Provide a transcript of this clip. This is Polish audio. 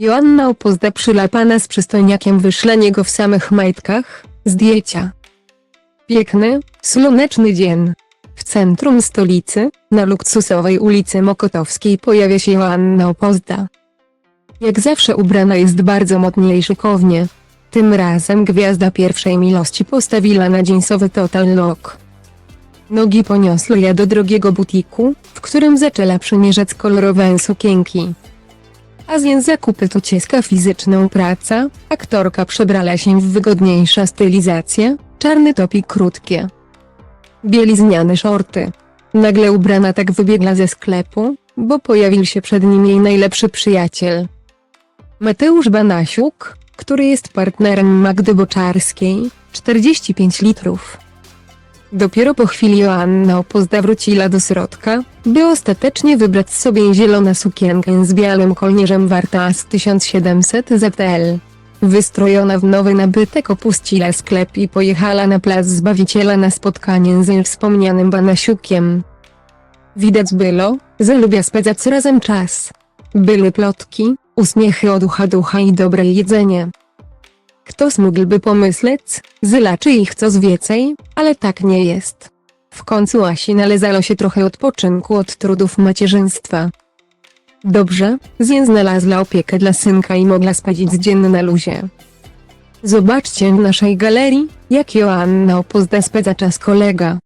Joanna Opozda przylapana z przystojniakiem wyszlenie go w samych majtkach, zdjęcia. Piękny, słoneczny dzień. W centrum stolicy, na luksusowej ulicy Mokotowskiej pojawia się Joanna Opozda. Jak zawsze ubrana jest bardzo modnie i szykownie. Tym razem gwiazda pierwszej miłości postawiła na jeansowy total look. Nogi poniosły je do drogiego butiku, w którym zaczęła przymierzać kolorowe sukienki. A z zakupy to cieska fizyczną praca, aktorka przebrała się w wygodniejsza stylizację, czarny topik krótkie. Bielizniane szorty. Nagle ubrana tak wybiegła ze sklepu, bo pojawił się przed nim jej najlepszy przyjaciel. Mateusz Banasiuk, który jest partnerem Magdy Boczarskiej, 45 litrów. Dopiero po chwili Joanna Opozda wróciła do środka, by ostatecznie wybrać sobie zieloną sukienkę z białym kołnierzem warta z 1700 ZL. Wystrojona w nowy nabytek opuściła sklep i pojechała na plac Zbawiciela na spotkanie ze wspomnianym Banasiukiem. Widać było, że lubię spędzać razem czas. Były plotki, uśmiechy od ucha do ucha i dobre jedzenie. Ktoś mógłby pomyśleć, raczej ich coś więcej, ale tak nie jest. W końcu Asi należało się trochę odpoczynku od trudów macierzyństwa. Dobrze, Zien znalazła opiekę dla synka i mogła spędzić dzień na luzie. Zobaczcie w naszej galerii, jak Joanna Opozda spędza czas kolega.